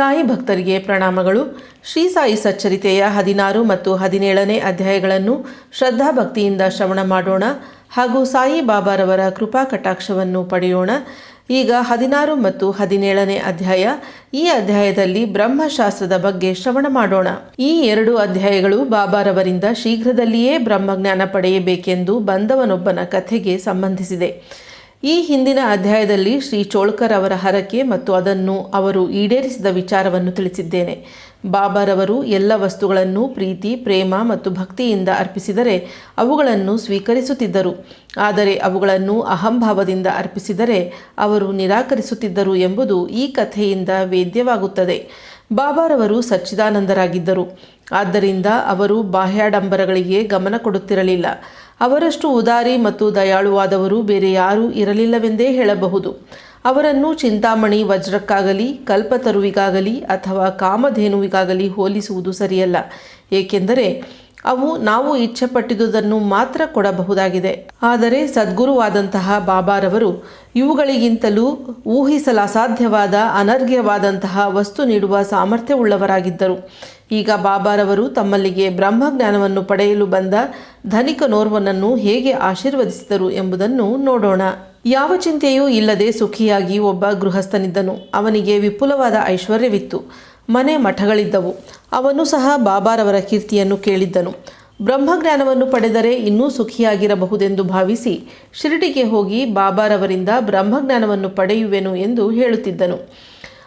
ಸಾಯಿ ಭಕ್ತರಿಗೆ ಪ್ರಣಾಮಗಳು. ಶ್ರೀ ಸಾಯಿ ಸಚ್ಚರಿತೆಯ ಹದಿನಾರು ಮತ್ತು ಹದಿನೇಳನೇ ಅಧ್ಯಾಯಗಳನ್ನು ಶ್ರದ್ಧಾಭಕ್ತಿಯಿಂದ ಶ್ರವಣ ಮಾಡೋಣ ಹಾಗೂ ಸಾಯಿ ಬಾಬಾರವರ ಕೃಪಾ ಕಟಾಕ್ಷವನ್ನು ಪಡೆಯೋಣ. ಈಗ ಹದಿನಾರು ಮತ್ತು ಹದಿನೇಳನೇ ಅಧ್ಯಾಯ. ಈ ಅಧ್ಯಾಯದಲ್ಲಿ ಬ್ರಹ್ಮಶಾಸ್ತ್ರದ ಬಗ್ಗೆ ಶ್ರವಣ ಮಾಡೋಣ. ಈ ಎರಡು ಅಧ್ಯಾಯಗಳು ಬಾಬಾರವರಿಂದ ಶೀಘ್ರದಲ್ಲಿಯೇ ಬ್ರಹ್ಮಜ್ಞಾನ ಪಡೆಯಬೇಕೆಂದು ಬಂದವನೊಬ್ಬನ ಕಥೆಗೆ ಸಂಬಂಧಿಸಿದೆ. ಈ ಹಿಂದಿನ ಅಧ್ಯಾಯದಲ್ಲಿ ಶ್ರೀ ಚೋಳ್ಕರ್ ಅವರ ಹರಕೆ ಮತ್ತು ಅದನ್ನು ಅವರು ಈಡೇರಿಸಿದ ವಿಚಾರವನ್ನು ತಿಳಿಸಿದ್ದೇನೆ. ಬಾಬಾರವರು ಎಲ್ಲ ವಸ್ತುಗಳನ್ನು ಪ್ರೀತಿ, ಪ್ರೇಮ ಮತ್ತು ಭಕ್ತಿಯಿಂದ ಅರ್ಪಿಸಿದರೆ ಅವುಗಳನ್ನು ಸ್ವೀಕರಿಸುತ್ತಿದ್ದರು. ಆದರೆ ಅವುಗಳನ್ನು ಅಹಂಭಾವದಿಂದ ಅರ್ಪಿಸಿದರೆ ಅವರು ನಿರಾಕರಿಸುತ್ತಿದ್ದರು ಎಂಬುದು ಈ ಕಥೆಯಿಂದ ವೇದ್ಯವಾಗುತ್ತದೆ. ಬಾಬಾರವರು ಸಚ್ಚಿದಾನಂದರಾಗಿದ್ದರು. ಆದ್ದರಿಂದ ಅವರು ಬಾಹ್ಯಾಡಂಬರಗಳಿಗೆ ಗಮನ ಕೊಡುತ್ತಿರಲಿಲ್ಲ. ಅವರಷ್ಟು ಉದಾರಿ ಮತ್ತು ದಯಾಳುವಾದವರು ಬೇರೆ ಯಾರೂ ಇರಲಿಲ್ಲವೆಂದೇ ಹೇಳಬಹುದು. ಅವರನ್ನು ಚಿಂತಾಮಣಿ ವಜ್ರಕ್ಕಾಗಲಿ, ಕಲ್ಪತರುವಿಗಾಗಲಿ ಅಥವಾ ಕಾಮಧೇನುವಿಗಾಗಲಿ ಹೋಲಿಸುವುದು ಸರಿಯಲ್ಲ. ಏಕೆಂದರೆ ಅವು ನಾವು ಇಚ್ಛೆಪಟ್ಟಿದುದನ್ನು ಮಾತ್ರ ಕೊಡಬಹುದಾಗಿದೆ. ಆದರೆ ಸದ್ಗುರುವಾದಂತಹ ಬಾಬಾರವರು ಇವುಗಳಿಗಿಂತಲೂ ಊಹಿಸಲಸಾಧ್ಯವಾದ ಅನರ್ಘ್ಯವಾದಂತಹ ವಸ್ತು ನೀಡುವ ಸಾಮರ್ಥ್ಯವುಳ್ಳವರಾಗಿದ್ದರು. ಈಗ ಬಾಬಾರವರು ತಮ್ಮಲ್ಲಿಗೆ ಬ್ರಹ್ಮಜ್ಞಾನವನ್ನು ಪಡೆಯಲು ಬಂದ ಧನಿಕನೋರ್ವನನ್ನು ಹೇಗೆ ಆಶೀರ್ವದಿಸಿದರು ಎಂಬುದನ್ನು ನೋಡೋಣ. ಯಾವ ಚಿಂತೆಯೂ ಇಲ್ಲದೆ ಸುಖಿಯಾಗಿ ಒಬ್ಬ ಗೃಹಸ್ಥನಿದ್ದನು. ಅವನಿಗೆ ವಿಪುಲವಾದ ಐಶ್ವರ್ಯವಿತ್ತು. ಮನೆ ಮಠಗಳಿದ್ದವು. ಅವನು ಸಹ ಬಾಬಾರವರ ಕೀರ್ತಿಯನ್ನು ಕೇಳಿದ್ದನು. ಬ್ರಹ್ಮಜ್ಞಾನವನ್ನು ಪಡೆದರೆ ಇನ್ನೂ ಸುಖಿಯಾಗಿರಬಹುದೆಂದು ಭಾವಿಸಿ ಶಿರಡಿಗೆ ಹೋಗಿ ಬಾಬಾರವರಿಂದ ಬ್ರಹ್ಮಜ್ಞಾನವನ್ನು ಪಡೆಯುವೆನು ಎಂದು ಹೇಳುತ್ತಿದ್ದನು.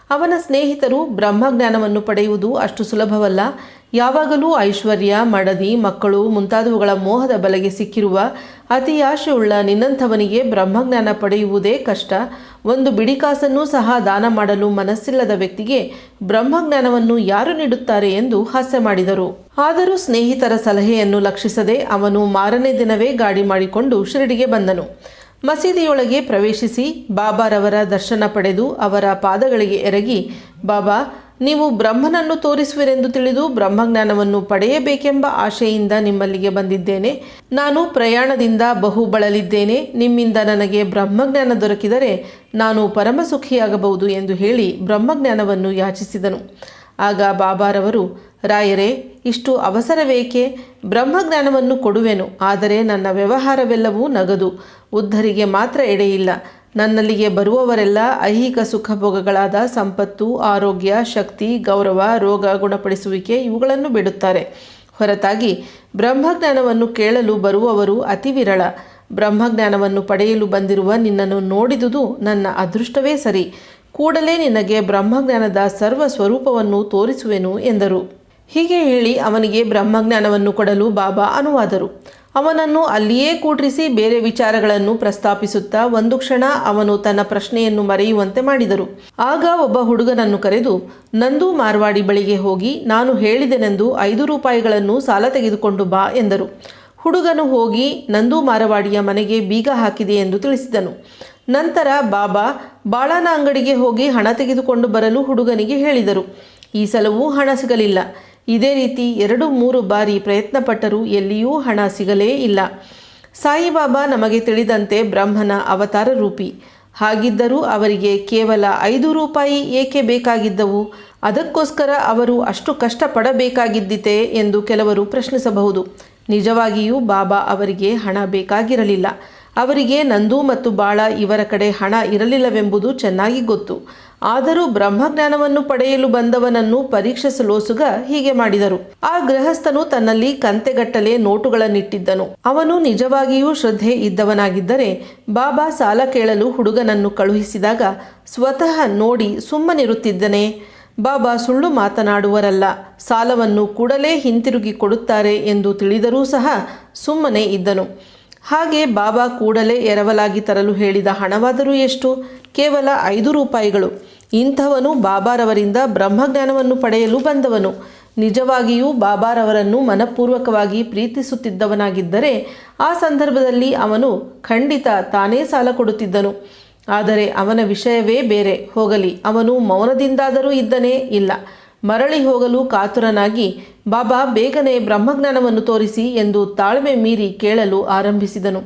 ಅವನ ಸ್ನೇಹಿತರು ಬ್ರಹ್ಮಜ್ಞಾನವನ್ನು ಪಡೆಯುವುದು ಅಷ್ಟು ಸುಲಭವಲ್ಲ. ಯಾವಾಗಲೂ ಐಶ್ವರ್ಯ, ಮಡದಿ, ಮಕ್ಕಳು ಮುಂತಾದವುಗಳ ಮೋಹದ ಬಲೆಗೆ ಸಿಕ್ಕಿರುವ ಅತಿಯಾಶೆಯುಳ್ಳ ನಿನ್ನಂಥವನಿಗೆ ಬ್ರಹ್ಮಜ್ಞಾನ ಪಡೆಯುವುದೇ ಕಷ್ಟ. ಒಂದು ಬಿಡಿಕಾಸನ್ನೂ ಸಹ ದಾನ ಮಾಡಲು ಮನಸ್ಸಿಲ್ಲದ ವ್ಯಕ್ತಿಗೆ ಬ್ರಹ್ಮಜ್ಞಾನವನ್ನು ಯಾರು ನೀಡುತ್ತಾರೆ ಎಂದು ಹಾಸ್ಯ ಮಾಡಿದರು. ಆದರೂ ಸ್ನೇಹಿತರ ಸಲಹೆಯನ್ನು ಲಕ್ಷಿಸದೆ ಅವನು ಮಾರನೇ ದಿನವೇ ಗಾಡಿ ಮಾಡಿಕೊಂಡು ಶಿರಡಿಗೆ ಬಂದನು. ಮಸೀದಿಯೊಳಗೆ ಪ್ರವೇಶಿಸಿ ಬಾಬಾರವರ ದರ್ಶನ ಪಡೆದು ಅವರ ಪಾದಗಳಿಗೆ ಎರಗಿ, ಬಾಬಾ ನೀವು ಬ್ರಹ್ಮನನ್ನು ತೋರಿಸುವಿರೆಂದು ತಿಳಿದು ಬ್ರಹ್ಮಜ್ಞಾನವನ್ನು ಪಡೆಯಬೇಕೆಂಬ ಆಶೆಯಿಂದ ನಿಮ್ಮಲ್ಲಿಗೆ ಬಂದಿದ್ದೇನೆ. ನಾನು ಪ್ರಯಾಣದಿಂದ ಬಹು ಬಳಲಿದ್ದೇನೆ. ನಿಮ್ಮಿಂದ ನನಗೆ ಬ್ರಹ್ಮಜ್ಞಾನ ದೊರಕಿದರೆ ನಾನು ಪರಮಸುಖಿಯಾಗಬಹುದು ಎಂದು ಹೇಳಿ ಬ್ರಹ್ಮಜ್ಞಾನವನ್ನು ಯಾಚಿಸಿದನು. ಆಗ ಬಾಬಾರವರು, ರಾಯರೇ, ಇಷ್ಟು ಅವಸರವೇಕೆ? ಬ್ರಹ್ಮಜ್ಞಾನವನ್ನು ಕೊಡುವೆನು. ಆದರೆ ನನ್ನ ವ್ಯವಹಾರವೆಲ್ಲವೂ ನಗದು. ಉದ್ಧರಿಗೆ ಮಾತ್ರ ಎಡೆಯಿಲ್ಲ. ನನ್ನಲ್ಲಿಗೆ ಬರುವವರೆಲ್ಲ ಐಹಿಕ ಸುಖಭೋಗಗಳಾದ ಸಂಪತ್ತು, ಆರೋಗ್ಯ, ಶಕ್ತಿ, ಗೌರವ, ರೋಗ ಗುಣಪಡಿಸುವಿಕೆ ಇವುಗಳನ್ನು ಬಿಡುತ್ತಾರೆ. ಹೊರತಾಗಿ, ಬ್ರಹ್ಮಜ್ಞಾನವನ್ನು ಕೇಳಲು ಬರುವವರು ಅತಿ ವಿರಳ ಬ್ರಹ್ಮಜ್ಞಾನವನ್ನು ಪಡೆಯಲು ಬಂದಿರುವ ನಿನ್ನನ್ನು ನೋಡಿದುದು ನನ್ನ ಅದೃಷ್ಟವೇ ಸರಿ. ಕೂಡಲೇ ನಿನಗೆ ಬ್ರಹ್ಮಜ್ಞಾನದ ಸರ್ವ ಸ್ವರೂಪವನ್ನು ತೋರಿಸುವೆನು ಎಂದರು. ಹೀಗೆ ಹೇಳಿ ಅವನಿಗೆ ಬ್ರಹ್ಮಜ್ಞಾನವನ್ನು ಕೊಡಲು ಬಾಬಾ ಅನುವಾದರು. ಅವನನ್ನು ಅಲ್ಲಿಯೇ ಕೂಡ್ರಿಸಿ ಬೇರೆ ವಿಚಾರಗಳನ್ನು ಪ್ರಸ್ತಾಪಿಸುತ್ತಾ ಒಂದು ಕ್ಷಣ ಅವನು ತನ್ನ ಪ್ರಶ್ನೆಯನ್ನು ಮರೆಯುವಂತೆ ಮಾಡಿದರು. ಆಗ ಒಬ್ಬ ಹುಡುಗನನ್ನು ಕರೆದು, ನಂದು ಮಾರ್ವಾಡಿ ಬಳಿಗೆ ಹೋಗಿ ನಾನು ಹೇಳಿದೆನೆಂದು ಐದು ರೂಪಾಯಿಗಳನ್ನು ಸಾಲ ತೆಗೆದುಕೊಂಡು ಬಾ ಎಂದರು. ಹುಡುಗನು ಹೋಗಿ, ನಂದು ಮಾರವಾಡಿಯ ಮನೆಗೆ ಬೀಗ ಹಾಕಿದೆ ಎಂದು ತಿಳಿಸಿದನು. ನಂತರ, ಬಾಬಾ, ಬಾಳನ ಅಂಗಡಿಗೆ ಹೋಗಿ ಹಣ ತೆಗೆದುಕೊಂಡು ಬರಲು ಹುಡುಗನಿಗೆ ಹೇಳಿದರು. ಈ ಸಲವೂ ಹಣ ಸಿಗಲಿಲ್ಲ. ಇದೇ ರೀತಿ ಎರಡು ಮೂರು ಬಾರಿ ಪ್ರಯತ್ನಪಟ್ಟರೂ ಎಲ್ಲಿಯೂ ಹಣ ಸಿಗಲೇ ಇಲ್ಲ. ಸಾಯಿಬಾಬಾ ನಮಗೆ ತಿಳಿದಂತೆ ಬ್ರಹ್ಮನ ಅವತಾರ ರೂಪಿ. ಹಾಗಿದ್ದರೂ ಅವರಿಗೆ ಕೇವಲ ಐದು ರೂಪಾಯಿ ಏಕೆ ಬೇಕಾಗಿದ್ದವು? ಅದಕ್ಕೋಸ್ಕರ ಅವರು ಅಷ್ಟು ಕಷ್ಟಪಡಬೇಕಾಗಿದ್ದಿತೆ ಎಂದು ಕೆಲವರು ಪ್ರಶ್ನಿಸಬಹುದು. ನಿಜವಾಗಿಯೂ ಬಾಬಾ ಅವರಿಗೆ ಹಣ ಬೇಕಾಗಿರಲಿಲ್ಲ. ಅವರಿಗೆ ನಂದು ಮತ್ತು ಬಾಳ ಇವರ ಕಡೆ ಹಣ ಇರಲಿಲ್ಲವೆಂಬುದು ಚೆನ್ನಾಗಿ ಗೊತ್ತು. ಆದರೂ ಬ್ರಹ್ಮಜ್ಞಾನವನ್ನು ಪಡೆಯಲು ಬಂದವನನ್ನು ಪರೀಕ್ಷಿಸಲೋಸುಗ ಹೀಗೆ ಮಾಡಿದರು. ಆ ಗೃಹಸ್ಥನು ತನ್ನಲ್ಲಿ ಕಂತೆಗಟ್ಟಲೆ ನೋಟುಗಳನ್ನಿಟ್ಟಿದ್ದನು. ಅವನು ನಿಜವಾಗಿಯೂ ಶ್ರದ್ಧೆ ಇದ್ದವನಾಗಿದ್ದರೆ ಬಾಬಾ ಸಾಲ ಕೇಳಲು ಹುಡುಗನನ್ನು ಕಳುಹಿಸಿದಾಗ ಸ್ವತಃ ನೋಡಿ ಸುಮ್ಮನಿರುತ್ತಿದ್ದನೇ. ಬಾಬಾ ಸುಳ್ಳು ಮಾತನಾಡುವರಲ್ಲ, ಸಾಲವನ್ನು ಕೂಡಲೇ ಹಿಂತಿರುಗಿ ಕೊಡುತ್ತಾರೆ ಎಂದು ತಿಳಿದರೂ ಸಹ ಸುಮ್ಮನೆ ಇದ್ದನು. ಹಾಗೆ ಬಾಬಾ ಕೂಡಲೇ ಎರವಲಾಗಿ ತರಲು ಹೇಳಿದ ಹಣವಾದರೂ ಎಷ್ಟು? ಕೇವಲ ಐದು ರೂಪಾಯಿಗಳು. ಇಂಥವನು ಬಾಬಾರವರಿಂದ ಬ್ರಹ್ಮಜ್ಞಾನವನ್ನು ಪಡೆಯಲು ಬಂದವನು. ನಿಜವಾಗಿಯೂ ಬಾಬಾರವರನ್ನು ಮನಪೂರ್ವಕವಾಗಿ ಪ್ರೀತಿಸುತ್ತಿದ್ದವನಾಗಿದ್ದರೆ ಆ ಸಂದರ್ಭದಲ್ಲಿ ಅವನು ಖಂಡಿತ ತಾನೇ ಸಾಲ ಕೊಡುತ್ತಿದ್ದನು. ಆದರೆ ಅವನ ವಿಷಯವೇ ಬೇರೆ. ಹೋಗಲಿ, ಅವನು ಮೌನದಿಂದಾದರೂ ಇದ್ದನೇ ಇಲ್ಲ. ಮರಳಿ ಹೋಗಲು ಕಾತುರನಾಗಿ, ಬಾಬಾ, ಬೇಗನೆ ಬ್ರಹ್ಮಜ್ಞಾನವನ್ನು ತೋರಿಸಿ ಎಂದು ತಾಳ್ಮೆ ಮೀರಿ ಕೇಳಲು ಆರಂಭಿಸಿದನು.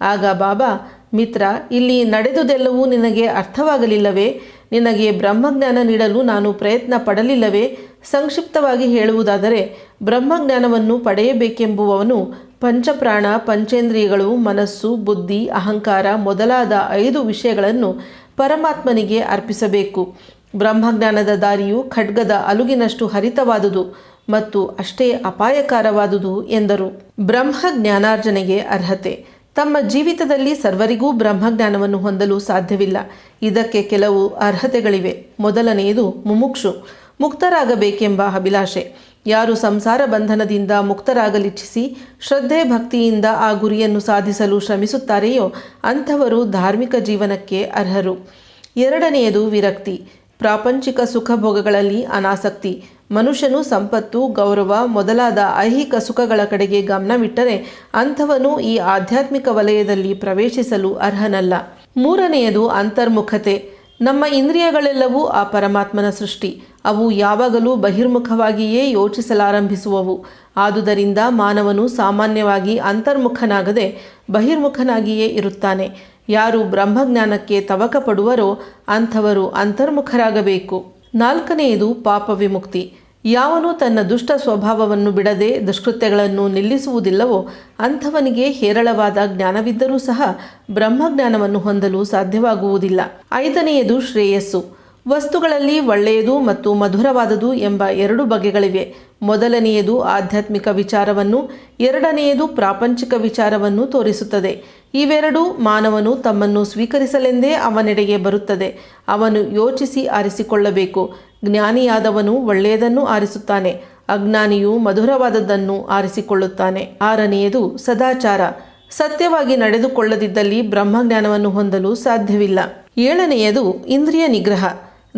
ಆಗ ಬಾಬಾ, ಮಿತ್ರ, ಇಲ್ಲಿ ನಡೆದುದೆಲ್ಲವೂ ನಿನಗೆ ಅರ್ಥವಾಗಲಿಲ್ಲವೇ? ನಿನಗೆ ಬ್ರಹ್ಮಜ್ಞಾನ ನೀಡಲು ನಾನು ಪ್ರಯತ್ನ ಪಡಲಿಲ್ಲವೇ? ಸಂಕ್ಷಿಪ್ತವಾಗಿ ಹೇಳುವುದಾದರೆ, ಬ್ರಹ್ಮಜ್ಞಾನವನ್ನು ಪಡೆಯಬೇಕೆಂಬುವವನು ಪಂಚಪ್ರಾಣ, ಪಂಚೇಂದ್ರಿಯಗಳು, ಮನಸ್ಸು, ಬುದ್ಧಿ, ಅಹಂಕಾರ ಮೊದಲಾದ ಐದು ವಿಷಯಗಳನ್ನು ಪರಮಾತ್ಮನಿಗೆ ಅರ್ಪಿಸಬೇಕು. ಬ್ರಹ್ಮಜ್ಞಾನದ ದಾರಿಯು ಖಡ್ಗದ ಅಲುಗಿನಷ್ಟು ಹರಿತವಾದುದು ಮತ್ತು ಅಷ್ಟೇ ಅಪಾಯಕಾರವಾದುದು ಎಂದರು. ಬ್ರಹ್ಮ ಜ್ಞಾನಾರ್ಜನೆಗೆ ಅರ್ಹತೆ. ತಮ್ಮ ಜೀವಿತದಲ್ಲಿ ಸರ್ವರಿಗೂ ಬ್ರಹ್ಮಜ್ಞಾನವನ್ನು ಹೊಂದಲು ಸಾಧ್ಯವಿಲ್ಲ. ಇದಕ್ಕೆ ಕೆಲವು ಅರ್ಹತೆಗಳಿವೆ. ಮೊದಲನೆಯದು ಮುಮುಕ್ಷು. ಮುಕ್ತರಾಗಬೇಕೆಂಬ ಅಭಿಲಾಷೆ. ಯಾರು ಸಂಸಾರ ಬಂಧನದಿಂದ ಮುಕ್ತರಾಗಲಿಚ್ಛಿಸಿ ಶ್ರದ್ಧೆ ಭಕ್ತಿಯಿಂದ ಆ ಗುರಿಯನ್ನು ಸಾಧಿಸಲು ಶ್ರಮಿಸುತ್ತಾರೆಯೋ ಅಂಥವರು ಧಾರ್ಮಿಕ ಜೀವನಕ್ಕೆ ಅರ್ಹರು. ಎರಡನೆಯದು ವಿರಕ್ತಿ. ಪ್ರಾಪಂಚಿಕ ಸುಖ ಭೋಗಗಳಲ್ಲಿ ಅನಾಸಕ್ತಿ. ಮನುಷ್ಯನು ಸಂಪತ್ತು, ಗೌರವ, ಮೊದಲಾದ ಐಹಿಕ ಸುಖಗಳ ಕಡೆಗೆ ಗಮನವಿಟ್ಟರೆ ಅಂಥವನು ಈ ಆಧ್ಯಾತ್ಮಿಕ ವಲಯದಲ್ಲಿ ಪ್ರವೇಶಿಸಲು ಅರ್ಹನಲ್ಲ. ಮೂರನೆಯದು ಅಂತರ್ಮುಖತೆ. ನಮ್ಮ ಇಂದ್ರಿಯಗಳೆಲ್ಲವೂ ಆ ಪರಮಾತ್ಮನ ಸೃಷ್ಟಿ. ಅವು ಯಾವಾಗಲೂ ಬಹಿರ್ಮುಖವಾಗಿಯೇ ಯೋಚಿಸಲಾರಂಭಿಸುವವು. ಆದುದರಿಂದ ಮಾನವನು ಸಾಮಾನ್ಯವಾಗಿ ಅಂತರ್ಮುಖನಾಗದೆ ಬಹಿರ್ಮುಖನಾಗಿಯೇ ಇರುತ್ತಾನೆ. ಯಾರು ಬ್ರಹ್ಮಜ್ಞಾನಕ್ಕೆ ತವಕ ಪಡುವರೋ ಅಂಥವರು ಅಂತರ್ಮುಖರಾಗಬೇಕು. ನಾಲ್ಕನೆಯದು ಪಾಪ ವಿಮುಕ್ತಿ. ಯಾವನು ತನ್ನ ದುಷ್ಟ ಸ್ವಭಾವವನ್ನು ಬಿಡದೆ ದುಷ್ಕೃತ್ಯಗಳನ್ನು ನಿಲ್ಲಿಸುವುದಿಲ್ಲವೋ ಅಂಥವನಿಗೆ ಹೇರಳವಾದ ಜ್ಞಾನವಿದ್ದರೂ ಸಹ ಬ್ರಹ್ಮಜ್ಞಾನವನ್ನು ಹೊಂದಲು ಸಾಧ್ಯವಾಗುವುದಿಲ್ಲ. ಐದನೆಯದು ಶ್ರೇಯಸ್ಸು. ವಸ್ತುಗಳಲ್ಲಿ ಒಳ್ಳೆಯದು ಮತ್ತು ಮಧುರವಾದದು ಎಂಬ ಎರಡು ಬಗೆಗಳಿವೆ. ಮೊದಲನೆಯದು ಆಧ್ಯಾತ್ಮಿಕ ವಿಚಾರವನ್ನು, ಎರಡನೆಯದು ಪ್ರಾಪಂಚಿಕ ವಿಚಾರವನ್ನು ತೋರಿಸುತ್ತದೆ. ಇವೆರಡೂ ಮಾನವನು ತಮ್ಮನ್ನು ಸ್ವೀಕರಿಸಲೆಂದೇ ಅವನೆಡೆಗೆ ಬರುತ್ತದೆ. ಅವನು ಯೋಚಿಸಿ ಆರಿಸಿಕೊಳ್ಳಬೇಕು. ಜ್ಞಾನಿಯಾದವನು ಒಳ್ಳೆಯದನ್ನು ಆರಿಸುತ್ತಾನೆ. ಅಜ್ಞಾನಿಯು ಮಧುರವಾದದ್ದನ್ನು ಆರಿಸಿಕೊಳ್ಳುತ್ತಾನೆ. ಆರನೆಯದು ಸದಾಚಾರ. ಸತ್ಯವಾಗಿ ನಡೆದುಕೊಳ್ಳದಿದ್ದಲ್ಲಿ ಬ್ರಹ್ಮಜ್ಞಾನವನ್ನು ಹೊಂದಲು ಸಾಧ್ಯವಿಲ್ಲ. ಏಳನೆಯದು ಇಂದ್ರಿಯ ನಿಗ್ರಹ.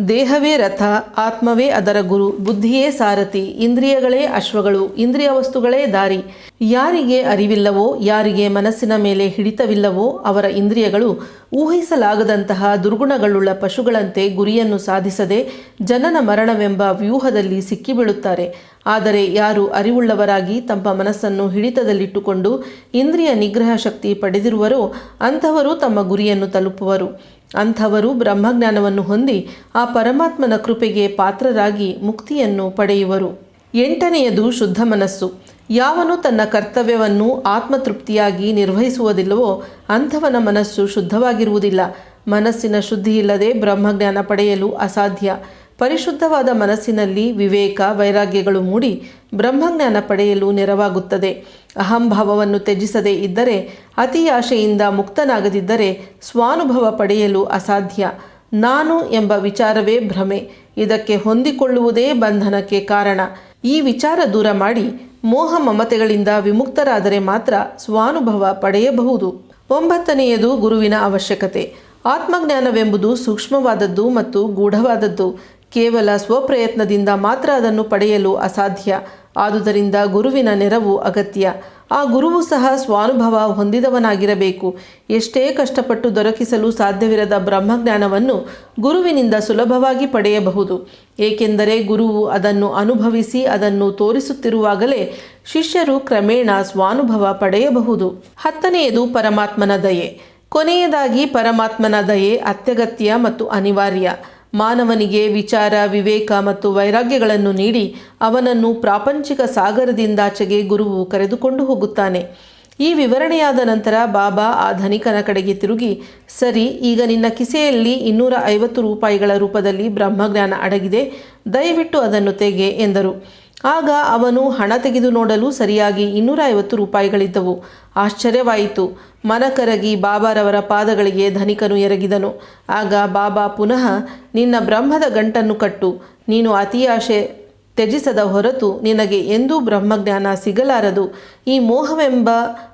ದೇಹವೇ ರಥ, ಆತ್ಮವೇ ಅದರ ಗುರು, ಬುದ್ಧಿಯೇ ಸಾರಥಿ, ಇಂದ್ರಿಯಗಳೇ ಅಶ್ವಗಳು, ಇಂದ್ರಿಯ ವಸ್ತುಗಳೇ ದಾರಿ. ಯಾರಿಗೆ ಅರಿವಿಲ್ಲವೋ, ಯಾರಿಗೆ ಮನಸ್ಸಿನ ಮೇಲೆ ಹಿಡಿತವಿಲ್ಲವೋ, ಅವರ ಇಂದ್ರಿಯಗಳು ಊಹಿಸಲಾಗದಂತಹ ದುರ್ಗುಣಗಳುಳ್ಳ ಪಶುಗಳಂತೆ ಗುರಿಯನ್ನು ಸಾಧಿಸದೆ ಜನನ ಮರಣವೆಂಬ ವ್ಯೂಹದಲ್ಲಿ ಸಿಕ್ಕಿಬೀಳುತ್ತಾರೆ. ಆದರೆ ಯಾರು ಅರಿವುಳ್ಳವರಾಗಿ ತಮ್ಮ ಮನಸ್ಸನ್ನು ಹಿಡಿತದಲ್ಲಿಟ್ಟುಕೊಂಡು ಇಂದ್ರಿಯ ನಿಗ್ರಹ ಶಕ್ತಿ ಪಡೆದಿರುವರೋ, ಅಂಥವರು ತಮ್ಮ ಗುರಿಯನ್ನು ತಲುಪುವರು. ಅಂಥವರು ಬ್ರಹ್ಮಜ್ಞಾನವನ್ನು ಹೊಂದಿ ಆ ಪರಮಾತ್ಮನ ಕೃಪೆಗೆ ಪಾತ್ರರಾಗಿ ಮುಕ್ತಿಯನ್ನು ಪಡೆಯುವರು. ಎಂಟನೆಯದು ಶುದ್ಧ ಮನಸ್ಸು. ಯಾವನು ತನ್ನ ಕರ್ತವ್ಯವನ್ನು ಆತ್ಮತೃಪ್ತಿಯಾಗಿ ನಿರ್ವಹಿಸುವುದಿಲ್ಲವೋ ಅಂಥವನ ಮನಸ್ಸು ಶುದ್ಧವಾಗಿರುವುದಿಲ್ಲ. ಮನಸ್ಸಿನ ಶುದ್ಧಿಯಿಲ್ಲದೆ ಬ್ರಹ್ಮಜ್ಞಾನ ಪಡೆಯಲು ಅಸಾಧ್ಯ. ಪರಿಶುದ್ಧವಾದ ಮನಸ್ಸಿನಲ್ಲಿ ವಿವೇಕ, ವೈರಾಗ್ಯಗಳು ಮೂಡಿ ಬ್ರಹ್ಮಜ್ಞಾನ ಪಡೆಯಲು ನೆರವಾಗುತ್ತದೆ. ಅಹಂಭಾವವನ್ನು ತ್ಯಜಿಸದೇ ಇದ್ದರೆ, ಅತಿ ಆಶೆಯಿಂದ ಮುಕ್ತನಾಗದಿದ್ದರೆ ಸ್ವಾನುಭವ ಪಡೆಯಲು ಅಸಾಧ್ಯ. ನಾನು ಎಂಬ ವಿಚಾರವೇ ಭ್ರಮೆ. ಇದಕ್ಕೆ ಹೊಂದಿಕೊಳ್ಳುವುದೇ ಬಂಧನಕ್ಕೆ ಕಾರಣ. ಈ ವಿಚಾರ ದೂರ ಮಾಡಿ ಮೋಹ ಮಮತೆಗಳಿಂದ ವಿಮುಕ್ತರಾದರೆ ಮಾತ್ರ ಸ್ವಾನುಭವ ಪಡೆಯಬಹುದು. ಒಂಬತ್ತನೆಯದು ಗುರುವಿನ ಅವಶ್ಯಕತೆ. ಆತ್ಮಜ್ಞಾನವೆಂಬುದು ಸೂಕ್ಷ್ಮವಾದದ್ದು ಮತ್ತು ಗೂಢವಾದದ್ದು. ಕೇವಲ ಸ್ವಪ್ರಯತ್ನದಿಂದ ಮಾತ್ರ ಅದನ್ನು ಪಡೆಯಲು ಅಸಾಧ್ಯ. ಆದುದರಿಂದ ಗುರುವಿನ ನೆರವು ಅಗತ್ಯ. ಆ ಗುರುವು ಸಹ ಸ್ವಾನುಭವ ಹೊಂದಿದವನಾಗಿರಬೇಕು. ಎಷ್ಟೇ ಕಷ್ಟಪಟ್ಟು ದೊರಕಿಸಲು ಸಾಧ್ಯವಿರದ ಬ್ರಹ್ಮಜ್ಞಾನವನ್ನು ಗುರುವಿನಿಂದ ಸುಲಭವಾಗಿ ಪಡೆಯಬಹುದು. ಏಕೆಂದರೆ ಗುರುವು ಅದನ್ನು ಅನುಭವಿಸಿ ಅದನ್ನು ತೋರಿಸುತ್ತಿರುವಾಗಲೇ ಶಿಷ್ಯರು ಕ್ರಮೇಣ ಸ್ವಾನುಭವ ಪಡೆಯಬಹುದು. ಹತ್ತನೆಯದು ಪರಮಾತ್ಮನ ದಯೆ. ಕೊನೆಯದಾಗಿ ಪರಮಾತ್ಮನ ದಯೆ ಅತ್ಯಗತ್ಯ ಮತ್ತು ಅನಿವಾರ್ಯ. ಮಾನವನಿಗೆ ವಿಚಾರ, ವಿವೇಕ ಮತ್ತು ವೈರಾಗ್ಯಗಳನ್ನು ನೀಡಿ ಅವನನ್ನು ಪ್ರಾಪಂಚಿಕ ಸಾಗರದಿಂದಾಚೆಗೆ ಗುರುವು ಕರೆದುಕೊಂಡು ಹೋಗುತ್ತಾನೆ. ಈ ವಿವರಣೆಯಾದ ನಂತರ ಬಾಬಾ ಆ ಧನಿಕನ ಕಡೆಗೆ ತಿರುಗಿ, ಸರಿ, ಈಗ ನಿನ್ನ ಕಿಸೆಯಲ್ಲಿ ಇನ್ನೂರ ಐವತ್ತು ರೂಪಾಯಿಗಳ ರೂಪದಲ್ಲಿ ಬ್ರಹ್ಮಜ್ಞಾನ ಅಡಗಿದೆ, ದಯವಿಟ್ಟು ಅದನ್ನು ತೆಗೆ, ಎಂದರು. ಆಗ ಅವನು ಹಣ ತೆಗೆದು ನೋಡಲು ಸರಿಯಾಗಿ ಇನ್ನೂರ ಐವತ್ತು ರೂಪಾಯಿಗಳಿದ್ದವು. ಆಶ್ಚರ್ಯವಾಯಿತು. ಮನಕರಗಿ ಬಾಬಾರವರ ಪಾದಗಳಿಗೆ ಧನಿಕನು ಎರಗಿದನು. ಆಗ ಬಾಬಾ ಪುನಃ, ನಿನ್ನ ಬ್ರಹ್ಮದ ಗಂಟನ್ನು ಕಟ್ಟು. ನೀನು ಅತಿಯಾಶೆ ತ್ಯಜಿಸದ ಹೊರತು ನಿನಗೆ ಎಂದೂ ಬ್ರಹ್ಮಜ್ಞಾನ ಸಿಗಲಾರದು. ಈ ಮೋಹವೆಂಬ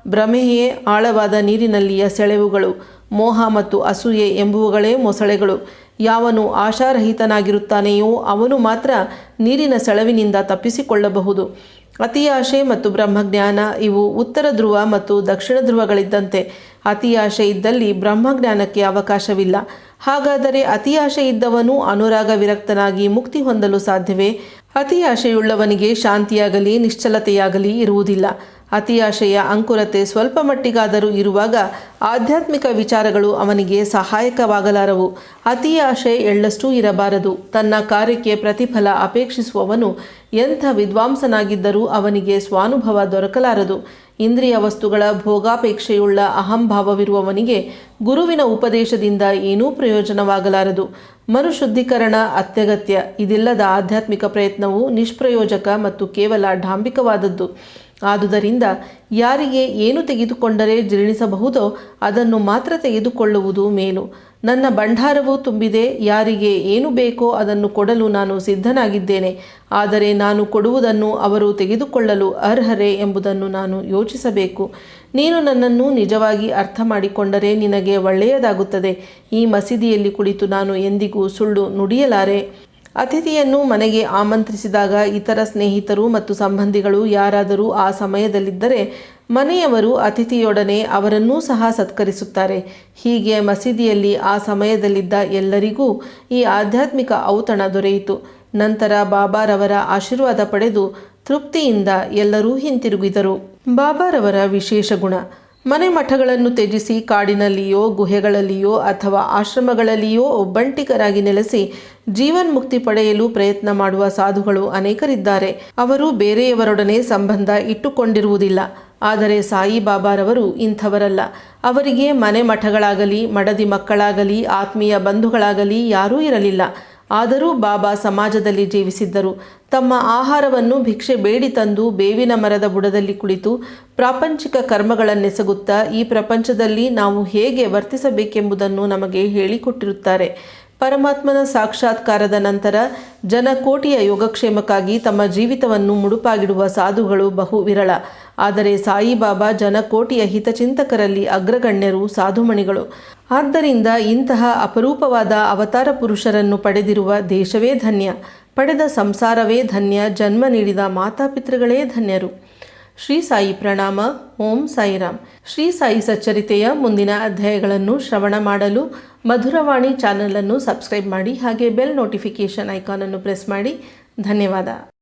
ಭ್ರಮೆಯೇ ಆಳವಾದ ನೀರಿನಲ್ಲಿಯ ಸೆಳೆವುಗಳು. ಮೋಹ ಮತ್ತು ಅಸೂಯೆ ಎಂಬುವುಗಳೇ ಮೊಸಳೆಗಳು. ಯಾವನು ಆಶಾರಹಿತನಾಗಿರುತ್ತಾನೆಯೋ ಅವನು ಮಾತ್ರ ನೀರಿನ ಸೆಳವಿನಿಂದ ತಪ್ಪಿಸಿಕೊಳ್ಳಬಹುದು. ಅತಿಯಾಶೆ ಮತ್ತು ಬ್ರಹ್ಮಜ್ಞಾನ ಇವು ಉತ್ತರ ಧ್ರುವ ಮತ್ತು ದಕ್ಷಿಣ ಧ್ರುವಗಳಿದ್ದಂತೆ. ಅತಿಯಾಶೆ ಇದ್ದಲ್ಲಿ ಬ್ರಹ್ಮಜ್ಞಾನಕ್ಕೆ ಅವಕಾಶವಿಲ್ಲ. ಹಾಗಾದರೆ ಅತಿಯಾಶೆ ಇದ್ದವನು ಅನುರಾಗ ವಿರಕ್ತನಾಗಿ ಮುಕ್ತಿ ಹೊಂದಲು ಸಾಧ್ಯವೇ? ಅತಿಯಾಶೆಯುಳ್ಳವನಿಗೆ ಶಾಂತಿಯಾಗಲಿ, ನಿಶ್ಚಲತೆಯಾಗಲಿ ಇರುವುದಿಲ್ಲ. ಅತಿಯಾಶೆಯ ಅಂಕುರತೆ ಸ್ವಲ್ಪ ಮಟ್ಟಿಗಾದರೂ ಇರುವಾಗ ಆಧ್ಯಾತ್ಮಿಕ ವಿಚಾರಗಳು ಅವನಿಗೆ ಸಹಾಯಕವಾಗಲಾರವು. ಅತಿಯಾಶೆ ಆಶೆ ಎಳ್ಳಷ್ಟೂ ಇರಬಾರದು. ತನ್ನ ಕಾರ್ಯಕ್ಕೆ ಪ್ರತಿಫಲ ಅಪೇಕ್ಷಿಸುವವನು ಎಂಥ ವಿದ್ವಾಂಸನಾಗಿದ್ದರೂ ಅವನಿಗೆ ಸ್ವಾನುಭವ ದೊರಕಲಾರದು. ಇಂದ್ರಿಯ ವಸ್ತುಗಳ ಭೋಗಾಪೇಕ್ಷೆಯುಳ್ಳ ಅಹಂಭಾವವಿರುವವನಿಗೆ ಗುರುವಿನ ಉಪದೇಶದಿಂದ ಏನೂ ಪ್ರಯೋಜನವಾಗಲಾರದು. ಮರುಶುದ್ಧೀಕರಣ ಅತ್ಯಗತ್ಯ. ಇದಿಲ್ಲದ ಆಧ್ಯಾತ್ಮಿಕ ಪ್ರಯತ್ನವು ನಿಷ್ಪ್ರಯೋಜಕ ಮತ್ತು ಕೇವಲ ಡಾಂಬಿಕವಾದದ್ದು. ಆದುದರಿಂದ ಯಾರಿಗೆ ಏನು ತೆಗೆದುಕೊಂಡರೆ ಜೀರ್ಣಿಸಬಹುದೋ ಅದನ್ನು ಮಾತ್ರ ತೆಗೆದುಕೊಳ್ಳುವುದು ಮೇಲು. ನನ್ನ ಭಂಡಾರವು ತುಂಬಿದೆ, ಯಾರಿಗೆ ಏನು ಬೇಕೋ ಅದನ್ನು ಕೊಡಲು ನಾನು ಸಿದ್ಧನಾಗಿದ್ದೇನೆ. ಆದರೆ ನಾನು ಕೊಡುವುದನ್ನು ಅವರು ತೆಗೆದುಕೊಳ್ಳಲು ಅರ್ಹರೇ ಎಂಬುದನ್ನು ನಾನು ಯೋಚಿಸಬೇಕು. ನೀನು ನನ್ನನ್ನು ನಿಜವಾಗಿ ಅರ್ಥ ಮಾಡಿಕೊಂಡರೆ ನಿನಗೆ ಒಳ್ಳೆಯದಾಗುತ್ತದೆ. ಈ ಮಸೀದಿಯಲ್ಲಿ ಕುಳಿತು ನಾನು ಎಂದಿಗೂ ಸುಳ್ಳು ನುಡಿಯಲಾರೆ. ಅತಿಥಿಯನ್ನು ಮನೆಗೆ ಆಮಂತ್ರಿಸಿದಾಗ ಇತರ ಸ್ನೇಹಿತರು ಮತ್ತು ಸಂಬಂಧಿಗಳು ಯಾರಾದರೂ ಆ ಸಮಯದಲ್ಲಿದ್ದರೆ ಮನೆಯವರು ಅತಿಥಿಯೊಡನೆ ಅವರನ್ನೂ ಸಹ ಸತ್ಕರಿಸುತ್ತಾರೆ. ಹೀಗೆ ಮಸೀದಿಯಲ್ಲಿ ಆ ಸಮಯದಲ್ಲಿದ್ದ ಎಲ್ಲರಿಗೂ ಈ ಆಧ್ಯಾತ್ಮಿಕ ಔತಣ ದೊರೆಯಿತು. ನಂತರ ಬಾಬಾರವರ ಆಶೀರ್ವಾದ ಪಡೆದು ತೃಪ್ತಿಯಿಂದ ಎಲ್ಲರೂ ಹಿಂತಿರುಗಿದರು. ಬಾಬಾರವರ ವಿಶೇಷ ಗುಣ. ಮನೆ ಮಠಗಳನ್ನು ತ್ಯಜಿಸಿ ಕಾಡಿನಲ್ಲಿಯೋ, ಗುಹೆಗಳಲ್ಲಿಯೋ ಅಥವಾ ಆಶ್ರಮಗಳಲ್ಲಿಯೋ ಒಬ್ಬಂಟಿಕರಾಗಿ ನೆಲೆಸಿ ಜೀವನ್ಮುಕ್ತಿ ಪಡೆಯಲು ಪ್ರಯತ್ನ ಮಾಡುವ ಸಾಧುಗಳು ಅನೇಕರಿದ್ದಾರೆ. ಅವರು ಬೇರೆಯವರೊಡನೆ ಸಂಬಂಧ ಇಟ್ಟುಕೊಂಡಿರುವುದಿಲ್ಲ. ಆದರೆ ಸಾಯಿಬಾಬಾರವರು ಇಂಥವರಲ್ಲ. ಅವರಿಗೆ ಮನೆ ಮಠಗಳಾಗಲಿ, ಮಡದಿ ಮಕ್ಕಳಾಗಲಿ, ಆತ್ಮೀಯ ಬಂಧುಗಳಾಗಲಿ ಯಾರೂ ಇರಲಿಲ್ಲ. ಆದರೂ ಬಾಬಾ ಸಮಾಜದಲ್ಲಿ ಜೀವಿಸಿದ್ದರು. ತಮ್ಮ ಆಹಾರವನ್ನು ಭಿಕ್ಷೆ ಬೇಡಿ ತಂದು ಬೇವಿನ ಮರದ ಬುಡದಲ್ಲಿ ಕುಳಿತು ಪ್ರಾಪಂಚಿಕ ಕರ್ಮಗಳನ್ನೆಸಗುತ್ತಾ ಈ ಪ್ರಪಂಚದಲ್ಲಿ ನಾವು ಹೇಗೆ ವರ್ತಿಸಬೇಕೆಂಬುದನ್ನು ನಮಗೆ ಹೇಳಿಕೊಟ್ಟಿರುತ್ತಾರೆ. ಪರಮಾತ್ಮನ ಸಾಕ್ಷಾತ್ಕಾರದ ನಂತರ ಜನಕೋಟಿಯ ಯೋಗಕ್ಷೇಮಕ್ಕಾಗಿ ತಮ್ಮ ಜೀವಿತವನ್ನು ಮುಡುಪಾಗಿಡುವ ಸಾಧುಗಳು ಬಹು ವಿರಳ. ಆದರೆ ಸಾಯಿಬಾಬಾ ಜನಕೋಟಿಯ ಹಿತಚಿಂತಕರಲ್ಲಿ ಅಗ್ರಗಣ್ಯರು, ಸಾಧುಮಣಿಗಳು. ಆದ್ದರಿಂದ ಇಂತಹ ಅಪರೂಪವಾದ ಅವತಾರ ಪುರುಷರನ್ನು ಪಡೆದಿರುವ ದೇಶವೇ ಧನ್ಯ. ಪಡೆದ ಸಂಸಾರವೇ ಧನ್ಯ. ಜನ್ಮ ನೀಡಿದ ಮಾತಾಪಿತೃಗಳೇ ಧನ್ಯರು. ಶ್ರೀ ಸಾಯಿ ಪ್ರಣಾಮ. ಓಂ ಸಾಯಿರಾಮ್. ಶ್ರೀ ಸಾಯಿ ಸಚ್ಚರಿತೆಯ ಮುಂದಿನ ಅಧ್ಯಾಯಗಳನ್ನು ಶ್ರವಣ ಮಾಡಲು ಮಧುರವಾಣಿ ಚಾನಲನ್ನು ಸಬ್ಸ್ಕ್ರೈಬ್ ಮಾಡಿ ಹಾಗೆ ಬೆಲ್ ನೋಟಿಫಿಕೇಷನ್ ಐಕಾನನ್ನು ಪ್ರೆಸ್ ಮಾಡಿ. ಧನ್ಯವಾದ.